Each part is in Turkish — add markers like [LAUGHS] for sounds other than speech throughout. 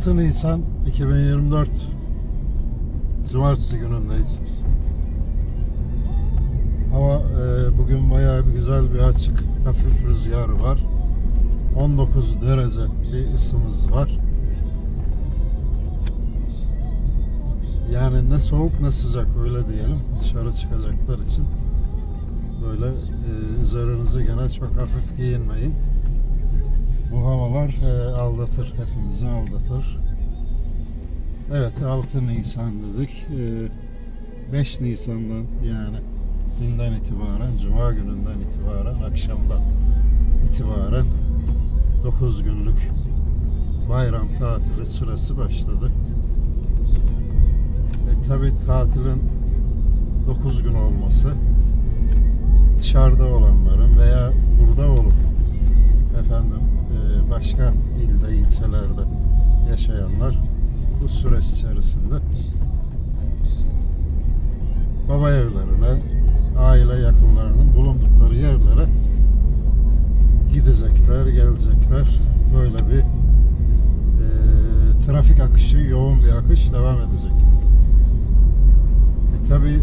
6 Nisan 2024 Cumartesi günündeyiz. Hava e, bugün bayağı bir güzel bir açık hafif rüzgar var. 19 derece bir ısımız var. Yani ne soğuk ne sıcak öyle diyelim dışarı çıkacaklar için. Böyle e, üzerinizi gene çok hafif giyinmeyin. Bu havalar e, aldatır, hepimizi aldatır. Evet 6 Nisan dedik. E, 5 Nisan'dan yani dünden itibaren, Cuma gününden itibaren, akşamdan itibaren 9 günlük bayram tatili süresi başladı. E, Tabi tatilin 9 gün olması dışarıda olanların veya burada olup efendim e, başka ilde, ilçelerde yaşayanlar bu süreç içerisinde baba evlerine, aile yakınlarının bulundukları yerlere gidecekler, gelecekler. Böyle bir e, trafik akışı, yoğun bir akış devam edecek. E, Tabi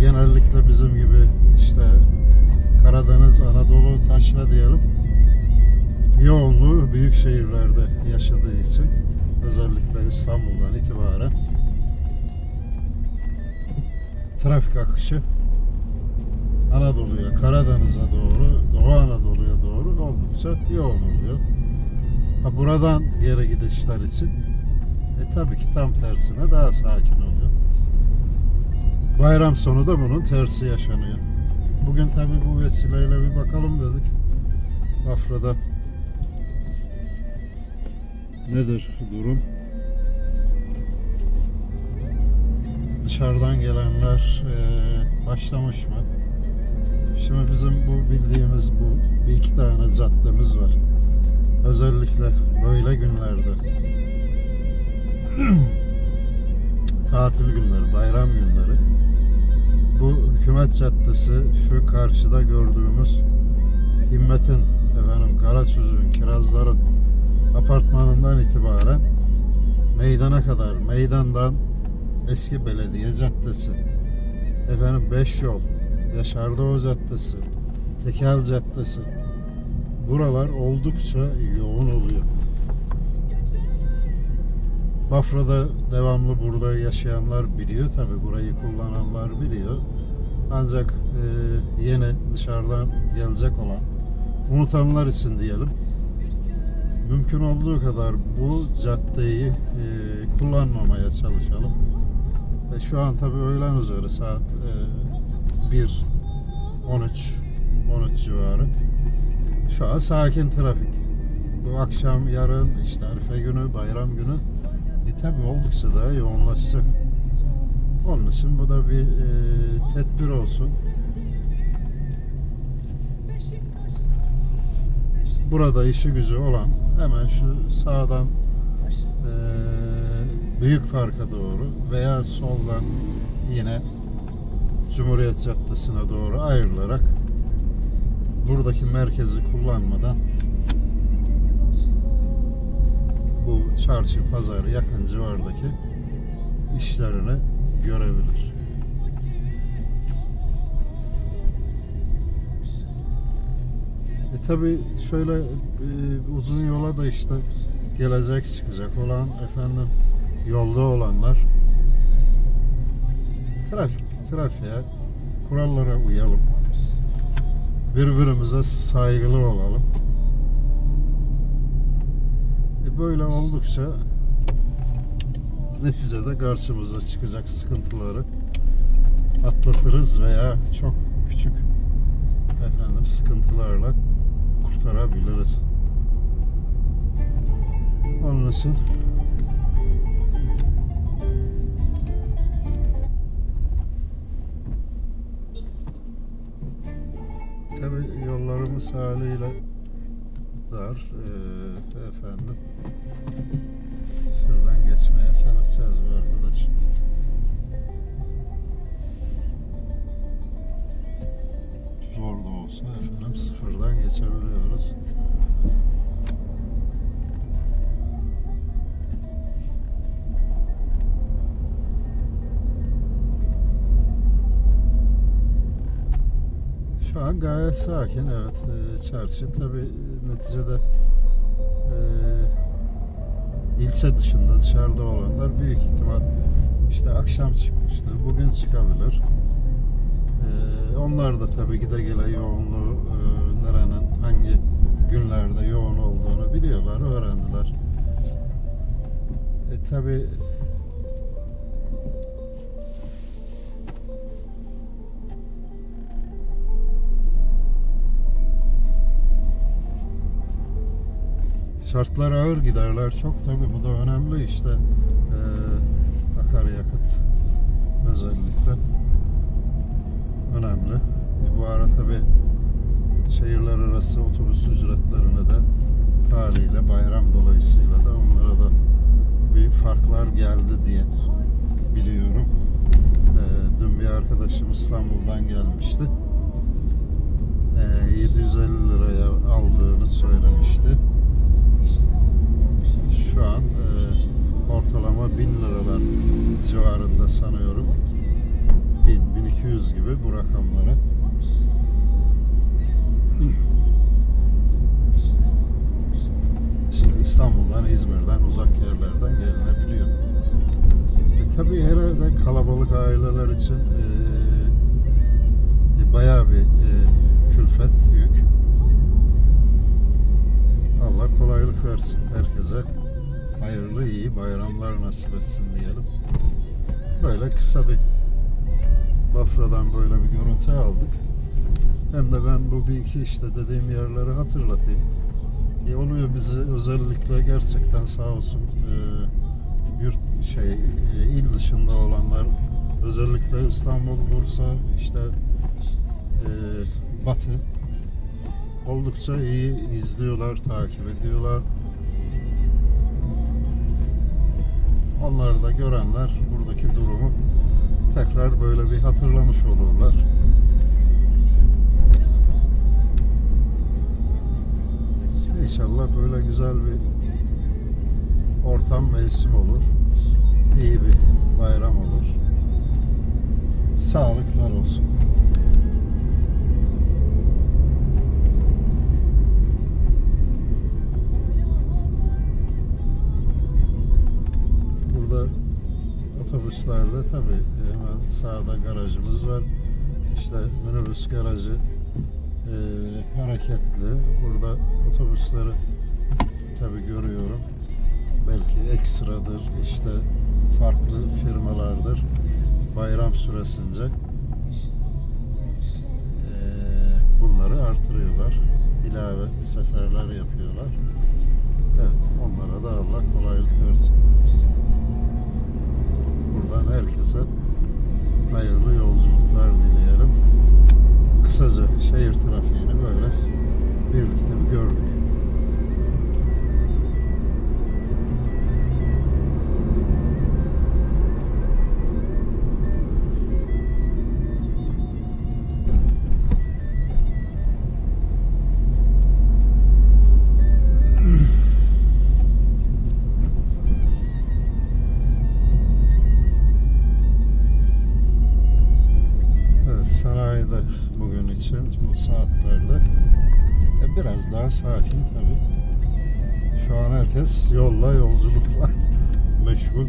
genellikle bizim gibi işte Karadeniz, Anadolu, taşra diyelim yoğunluğu büyük şehirlerde yaşadığı için özellikle İstanbul'dan itibaren trafik akışı Anadolu'ya, Karadeniz'e doğru, Doğu Anadolu'ya doğru oldukça yoğun oluyor. Ha buradan geri gidişler için e tabii ki tam tersine daha sakin oluyor. Bayram sonu da bunun tersi yaşanıyor. Bugün tabii bu vesileyle bir bakalım dedik. Bafra'da nedir durum? Dışarıdan gelenler eee, başlamış mı? Şimdi bizim bu bildiğimiz bu bir iki tane caddemiz var. Özellikle böyle günlerde [CLEARS THROAT] tatil günleri, bayram günleri bu hükümet caddesi şu karşıda gördüğümüz Himmet'in efendim Karaçüzük'ün Kirazların apartmanından itibaren meydana kadar meydandan eski belediye caddesi efendim Beş Yol Yaşar Doğu Caddesi Tekel Caddesi buralar oldukça yoğun oluyor. Bafra'da devamlı burada yaşayanlar biliyor tabi burayı kullananlar biliyor. Ancak e, yeni dışarıdan gelecek olan unutanlar için diyelim mümkün olduğu kadar bu caddeyi e, kullanmamaya çalışalım. Ve şu an tabi öğlen üzeri saat e, 1 13 13 civarı. Şu an sakin trafik. Bu akşam yarın işte Arife günü, bayram günü e tabi oldukça daha yoğunlaşacak. Onun için bu da bir e, tedbir olsun. Burada işi gücü olan hemen şu sağdan e, Büyük Park'a doğru veya soldan yine Cumhuriyet Caddesi'ne doğru ayrılarak buradaki merkezi kullanmadan bu çarşı, pazar yakın civardaki işlerini görebilir. E tabi şöyle e, uzun yola da işte gelecek çıkacak olan efendim yolda olanlar trafik trafiğe kurallara uyalım. Birbirimize saygılı olalım. E böyle oldukça neticede karşımıza çıkacak sıkıntıları atlatırız veya çok küçük efendim sıkıntılarla kurtarabiliriz. Onun için Tabi yollarımız haliyle dar eee, efendim. Şuradan geçmeye çalışacağız bu arkadaş. Zor olsa efendim sıfırdan geçebiliyoruz. Şu an gayet sakin evet ee, çarşı tabi neticede e, ilçe dışında dışarıda olanlar büyük ihtimal işte akşam çıkmıştır bugün çıkabilir. Ee, onlar da tabii gide gele yoğunluğu e, nerenin hangi günlerde yoğun olduğunu biliyorlar, öğrendiler. E tabi şartlar ağır giderler çok tabi bu da önemli işte e, akaryakıt özellikle önemli. E, bu ara tabi şehirler arası otobüs ücretlerine de haliyle bayram dolayısıyla da onlara da bir farklar geldi diye biliyorum. E, dün bir arkadaşım İstanbul'dan gelmişti. E, 750 liraya aldığını söylemişti. Şu an e, ortalama 1000 liralar civarında sanıyorum. 1000 1200 gibi bu rakamlara. İşte İstanbul'dan, İzmir'den, uzak yerlerden gelinebiliyor. E tabii herhalde kalabalık aileler için e, e, bayağı bir e, külfet, yük. Allah kolaylık versin herkese. Hayırlı iyi bayramlar nasip etsin diyelim. Böyle kısa bir Bafra'dan böyle bir görüntü aldık. Hem de ben bu bir iki işte dediğim yerleri hatırlatayım. E, oluyor bizi özellikle gerçekten sağ olsun e, yurt şey e, il dışında olanlar özellikle İstanbul, Bursa işte e, Batı oldukça iyi izliyorlar, takip ediyorlar. Onlar da görenler buradaki durumu tekrar böyle bir hatırlamış olurlar. İnşallah böyle güzel bir ortam mevsim olur. İyi bir bayram olur. Sağlıklar olsun. Burada otobüslerde tabi hemen sağda garajımız var. İşte minibüs garajı e, hareketli. Burada otobüsleri tabi görüyorum. Belki ekstradır işte farklı firmalardır. Bayram süresince e, bunları artırıyorlar. İlave seferler yapıyorlar. Evet, onlara da Allah kolaylık versin. Buradan herkese hayırlı yolculuklar dileyelim. Kısaca şehir trafiğini böyle birlikte bir gördük. Sanayide bugün için bu saatlerde e, biraz daha sakin tabi. Şu an herkes yolla yolculukla [LAUGHS] meşgul.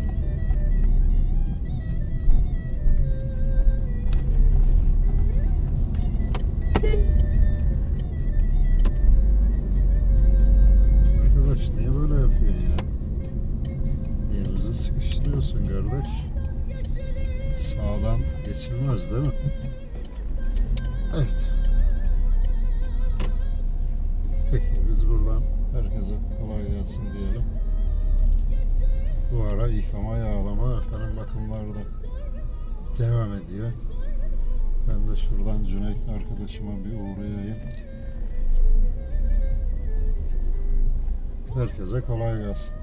Arkadaş niye böyle yapıyorsun ya? Bizi sıkıştırıyorsun kardeş? Sağdan geçilmez değil mi? [LAUGHS] [LAUGHS] biz buradan herkese kolay gelsin diyelim. Bu ara yıkama, yağlama, efendim bakımlarda devam ediyor. Ben de şuradan Cüneyt arkadaşıma bir uğrayayım. Herkese kolay gelsin.